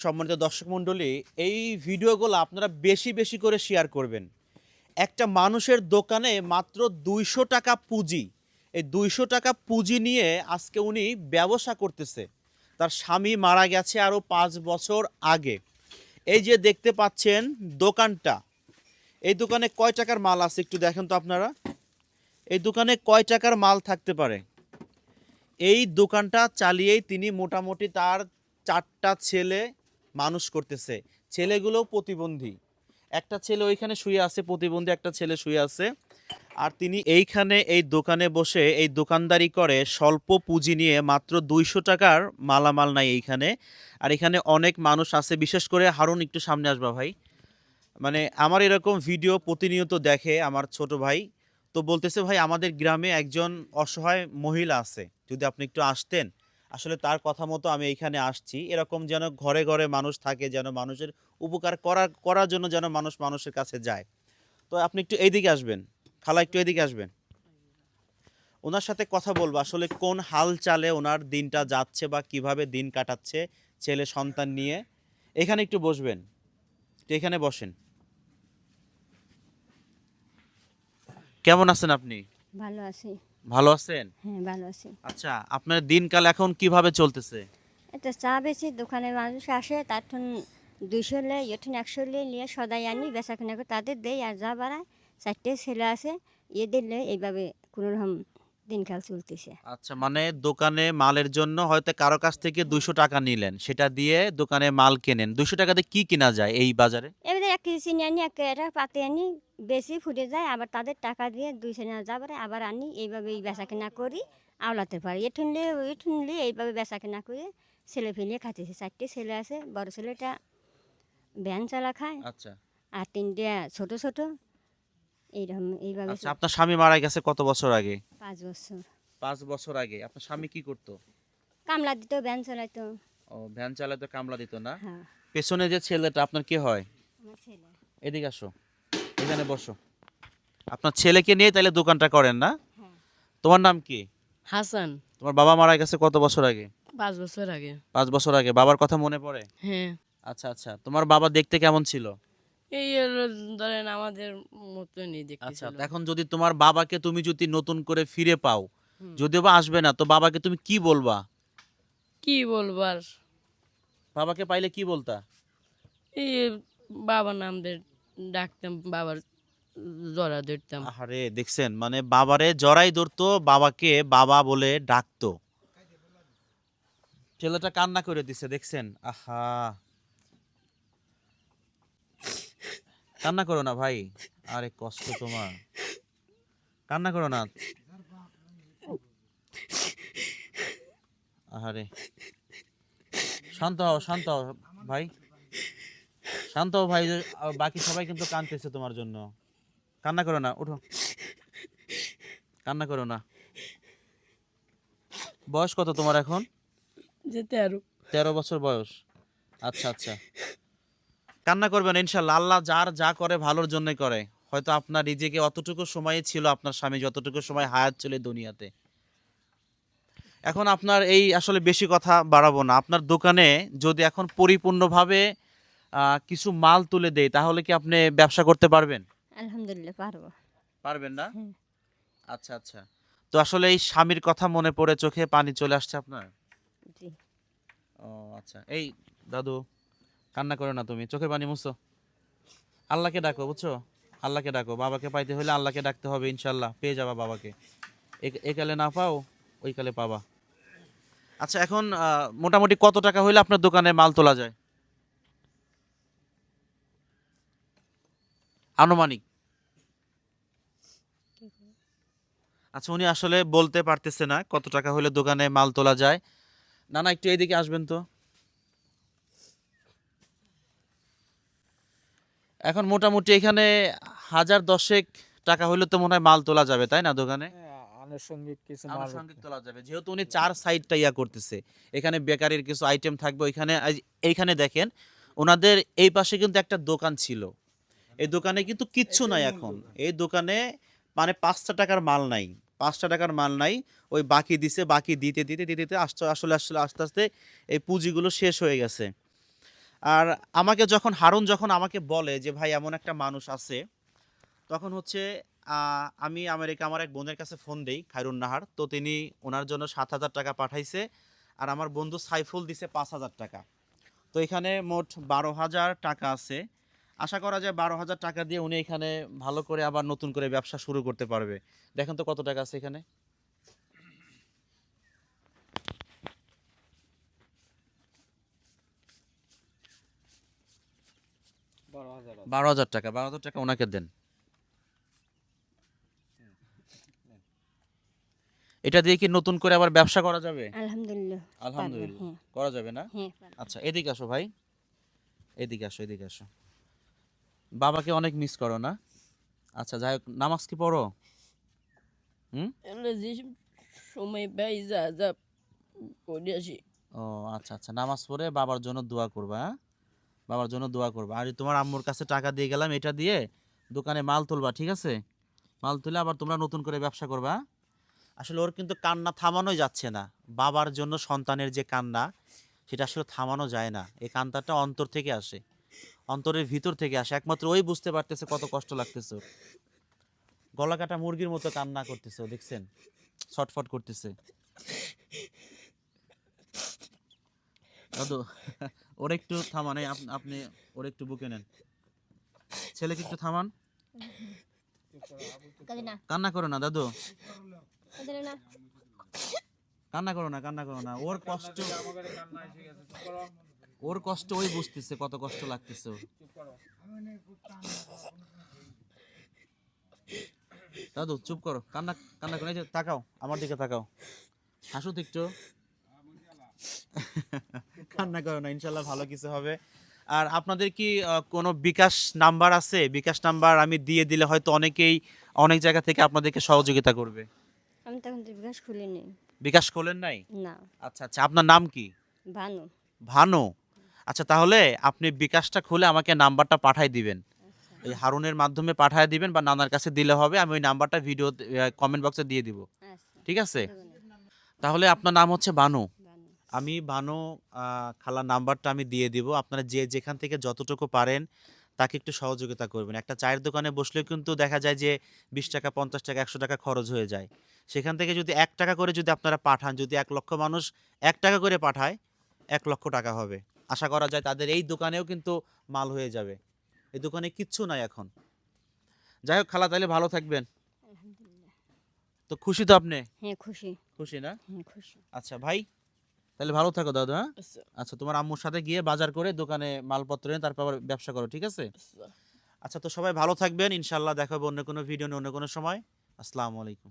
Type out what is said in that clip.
সম্মানিত দর্শক মণ্ডলী, এই ভিডিওগুলো আপনারা বেশি বেশি করে শেয়ার করবেন। একটা মানুষের দোকানে মাত্র দুইশো টাকা পুঁজি। এই দুইশো টাকা পুঁজি নিয়ে আজকে উনি ব্যবসা করতেছে। তার স্বামী মারা গেছে আরও পাঁচ বছর আগে। এই যে দেখতে পাচ্ছেন দোকানটা। এই দোকানে কয় টাকার মাল আছে একটু দেখেন তো আপনারা। এই দোকানে কয় টাকার মাল থাকতে পারে? এই দোকানটা চালিয়েই তিনি মোটামুটি তার চারটা ছেলে মানুষ করতেছে। ছেলেগুলো প্রতিবন্ধী। একটা ছেলে ওইখানে শুয়ে আছে, প্রতিবন্ধী একটা ছেলে শুয়ে আছে। আর তিনি এইখানে, এই দোকানে বসে, এই দোকানদারি করে, স্বল্প পুঁজি নিয়ে মাত্র দুইশো টাকার মালামাল নাই এইখানে। আর এখানে অনেক মানুষ আছে, বিশেষ করে হারুন একটু সামনে আসবা ভাই। মানে আমার এরকম ভিডিও প্রতিনিয়ত দেখে আমার ছোট ভাই। তো বলতেছে, ভাই, আমাদের গ্রামে একজন অসহায় মহিলা আছে। যদি আপনি একটু আসতেন আসলে তার কথা মতো আমি এইখানে আসছি। এরকম যেন ঘরে ঘরে মানুষ থাকে, যেন মানুষের উপকার করার করার জন্য যেন মানুষ মানুষের কাছে যায়। তো আপনি একটু এইদিকে আসবেন। খালা একটু এদিকে আসবেন। ওনার সাথে কথা বলব। আসলে কোন হাল চালে ওনার দিনটা যাচ্ছে বা কীভাবে দিন কাটাচ্ছে ছেলে সন্তান নিয়ে? এখানে একটু বসবেন। তো এখানে বসেন। কেমন আছেন আপনি? ভালো আছি। ভালো আছেন? হ্যাঁ ভালো আছি। আচ্ছা আপনার দিনকাল এখন কীভাবে চলতেছে? এটা চা বেশি দোকানে মানুষ আসে তার ঠুন দুইশো লে এঠুন একশো লে নিয়ে সদাই আনি বেচা কিনা করে তাদের দেই আর যা বাড়ায় চারটে ছেলে আছে ইয়ে দিলে এইভাবে কোনো রকম দিনকাল চলতেছে। আচ্ছা মানে দোকানে মালের জন্য হয়তো কারও কাছ থেকে দুইশো টাকা নিলেন সেটা দিয়ে দোকানে মাল কেনেন। দুইশো টাকাতে কি কেনা যায় এই বাজারে? এক কেজি আনি এক কেটা পাতে আনি বেশি ফুটে যায় আবার তাদের টাকা দিয়ে দুইশো নেওয়া যাবার আবার আনি এইভাবে এই বেচা কিনা করি আওলাতে পারি। এঠুনলে এঠুনলে এইভাবে বেচা কিনা করে ছেলে ফেলিয়ে খাইতেছে। চারটে ছেলে আছে বড় ছেলেটা ভ্যান চালা খায় আচ্ছা। আর তিনটে ছোট ছোট এইরকম এইভাবে আচ্ছা আপনার স্বামী মারা গেছে কত বছর আগে? পাঁচ বছর। পাঁচ বছর আগে আপনার স্বামী কি করতো? কামলা দিত ভ্যান চালাইতো। ও ভ্যান চালাতে কামলা দিত না? হ্যাঁ। পেছনে যে ছেলেটা আপনার কি হয়? এদিকে আসো। এখানে বসো। আপনার ছেলেকে নিয়ে তাহলে দোকানটা করেন না? হ্যাঁ। তোমার নাম কি? হাসান। তোমার বাবা মারা গেছে কত বছর আগে? পাঁচ বছর আগে। পাঁচ বছর আগে। বাবার কথা মনে পড়ে? হ্যাঁ। আচ্ছা আচ্ছা। তোমার বাবা দেখতে কেমন ছিল? এই ধরেন আমাদের মতনই আচ্ছা দেখতে এখন যদি তোমার বাবাকে তুমি যদি নতুন করে ফিরে পাও যদিও বা আসবে না তো বাবাকে তুমি কি বলবা? কি বলব আর বাবাকে পাইলে কি বলতা? এই বাবা নামদের ডাকতাম, বাবার জরা ধরতাম। আরে দেখছেন মানে বাবারে জড়াই ধরতো, বাবাকে বাবা বলে ডাকতো। ছেলেটা কান্না করে দিছে, দেখছেন? আহা। কান্না করো না ভাই, আরে কষ্ট তোমার। কান্না করো না। আহারে। শান্ত হও শান্ত হও, ভাই। শান্ত ভাই বাকি সবাই কিন্তু কাঁদতেছে তোমার জন্য। কান্না করো না উঠো। কান্না করো না। বয়স কত তোমার এখন? যেতে আরও তেরো বছর বয়স। আচ্ছা আচ্ছা। কান্না করবেন ইনশাল্লাহ। আল্লাহ যার যা করে ভালোর জন্য করে। হয়তো আপনার নিজেকে অতটুকু সময় ছিল আপনার স্বামী যতটুকু সময় হায়াত ছিল দুনিয়াতে। এখন আপনার এই আসলে বেশি কথা বাড়াবো না। আপনার দোকানে যদি এখন পরিপূর্ণভাবে কিছু মাল তুলে দেয় তাহলে কি আপনি ব্যবসা করতে পারবেন? আলহামদুলিল্লাহ পারব। পারবেন না? আচ্ছা আচ্ছা। তো আসলে এই স্বামীর কথা মনে পড়ে চোখে পানি চলে আসছে আপনার? জি। ও আচ্ছা। এই দাদু কান্না করো না তুমি চোখে পানি মুছো। আল্লাহকে ডাকো বুঝছ? আল্লাহকে ডাকো বাবাকে পাইতে হলে আল্লাহকে ডাকতে হবে ইনশাল্লাহ পেয়ে যাবা বাবাকে। এ- একালে না পাও ওই কালে পাবা। আচ্ছা এখন মোটামুটি কত টাকা হইলে আপনার দোকানে মাল তোলা যায়? আনুমানিক। আচ্ছা উনি আসলে বলতে পারতেছে না কত টাকা হলে দোকানে মাল তোলা যায়। না না একটু এইদিকে আসবেন তো। এখন মোটামুটি এখানে হাজার দশেক টাকা হইলে তো মনে হয় মাল তোলা যাবে তাই না দোকানে? হ্যাঁ, আনুষঙ্গিক কিছু আনুষঙ্গিক তোলা যাবে। যেহেতু উনি চার সাইডটা ইয়া করতেছে এখানে বেকারির কিছু আইটেম থাকবে ওইখানে এইখানে দেখেন ওনাদের এই পাশে কিন্তু একটা দোকান ছিল। এই দোকানে কিন্তু কিচ্ছু নাই এখন। এই দোকানে মানে পাঁচটা টাকার মাল নাই। পাঁচটা টাকার মাল নাই ওই বাকি দিছে বাকি দিতে দিতে দিতে দিতে আসতে আসলে আসলে আস্তে আস্তে এই পুঁজিগুলো শেষ হয়ে গেছে। আর আমাকে যখন হারুন যখন আমাকে বলে যে ভাই এমন একটা মানুষ আছে তখন হচ্ছে আমি আমেরিকা আমার এক বোনের কাছে ফোন দেই খায়রুন নাহার। তো তিনি ওনার জন্য সাত হাজার টাকা পাঠাইছে আর আমার বন্ধু সাইফুল দিছে পাঁচ হাজার টাকা। তো এখানে মোট বারো হাজার টাকা আছে। আশা করা যায় বারো হাজার টাকা দিয়ে উনি এখানে ভালো করে আবার নতুন করে ব্যবসা শুরু করতে পারবে। দেখেন তো কত টাকা আছে এখানে। বারো হাজার টাকা বারো হাজার টাকা ওনাকে দেন। এটা দিয়ে কি নতুন করে আবার ব্যবসা করা যাবে? আলহামদুলিল্লাহ আলহামদুলিল্লাহ হ্যাঁ। করা যাবে না? হ্যাঁ আচ্ছা এদিকে আসো ভাই। এদিকে আসো এদিকে আসো। বাবাকে অনেক মিস করো না? আচ্ছা যাই হোক নামাজ কি পড়ো? যে সময় পাই যা যা করে আসি। ও আচ্ছা আচ্ছা নামাজ পড়ে বাবার জন্য দোয়া করবা হ্যাঁ? বাবার জন্য দোয়া করবা। আর তোমার আম্মুর কাছে টাকা দিয়ে গেলাম এটা দিয়ে দোকানে মাল তুলবা ঠিক আছে? মাল তুলে আবার তোমরা নতুন করে ব্যবসা করবা? আসলে ওর কিন্তু কান্না থামানোই যাচ্ছে না। বাবার জন্য সন্তানের যে কান্না সেটা আসলে থামানো যায় না। এই কান্নাটা অন্তর থেকে আসে। অন্তরের ভিতর থেকে আসে। একমাত্র ওই বুঝতে পারতেছে কত কষ্ট লাগতেছে গলা কাটা মুরগির মতো কান্না করতেছে দেখছেন? ছটফট করতেছে। দাদু ওর একটু থামান আপনি ওর একটু বুকে নেন। ছেলেকে একটু থামান। কান্না করো না দাদু। কান্না করো না কান্না করো না। ওর কষ্ট ওর কষ্ট ওই বুঝতেছে কত কষ্ট লাগতেছে দাদু চুপ করো কান্না কান্না করো তাকাও আমার দিকে তাকাও। হাসো একটু। কান্না করো না ইনশাল্লাহ ভালো কিছু হবে। আর আপনাদের কি কোনো বিকাশ নাম্বার আছে? বিকাশ নাম্বার আমি দিয়ে দিলে হয়তো অনেকেই অনেক জায়গা থেকে আপনাদেরকে সহযোগিতা করবে। আমি তখন তো বিকাশ খুলিনি। বিকাশ খোলেন নাই? না। আচ্ছা আচ্ছা আপনার নাম কি? ভানু। ভানু? আচ্ছা তাহলে আপনি বিকাশটা খুলে আমাকে নাম্বারটা পাঠাই দিবেন। এই হারুনের মাধ্যমে পাঠায় দিবেন বা নানার কাছে দিলে হবে আমি ওই নাম্বারটা ভিডিও কমেন্ট বক্সে দিয়ে দিব। আচ্ছা। ঠিক আছে? তাহলে আপনার নাম হচ্ছে বানু। আমি বানু খালার নাম্বারটা আমি দিয়ে দিব। আপনারা যে যেখান থেকে যতটুকু পারেন তাকে একটু সহযোগিতা করবেন। একটা চায়ের দোকানে বসলেও কিন্তু দেখা যায় যে বিশ টাকা পঞ্চাশ টাকা একশো টাকা খরচ হয়ে যায়। সেখান থেকে যদি এক টাকা করে যদি আপনারা পাঠান যদি এক লক্ষ মানুষ এক টাকা করে পাঠায় এক লক্ষ টাকা হবে। আশা করা যায় তাদের এই দোকানেও কিন্তু মাল হয়ে যাবে। এই দোকানে কিচ্ছু নাই এখন। যাই হোক খালা তাহলে ভালো থাকবেন। তো খুশি তো আপনি? হ্যাঁ খুশি। খুশি না? হ্যাঁ খুশি। আচ্ছা ভাই তাহলে ভালো থাকো দাদা হ্যাঁ? আচ্ছা। আচ্ছা তোমার আম্মুর সাথে গিয়ে বাজার করে দোকানে মালপত্র এনে তারপর আবার ব্যবসা করো ঠিক আছে? আচ্ছা। আচ্ছা তো সবাই ভালো থাকবেন। ইনশাল্লাহ দেখা হবে অন্য কোনো ভিডিও নিয়ে অন্য কোনো সময়। আসসালামু আলাইকুম।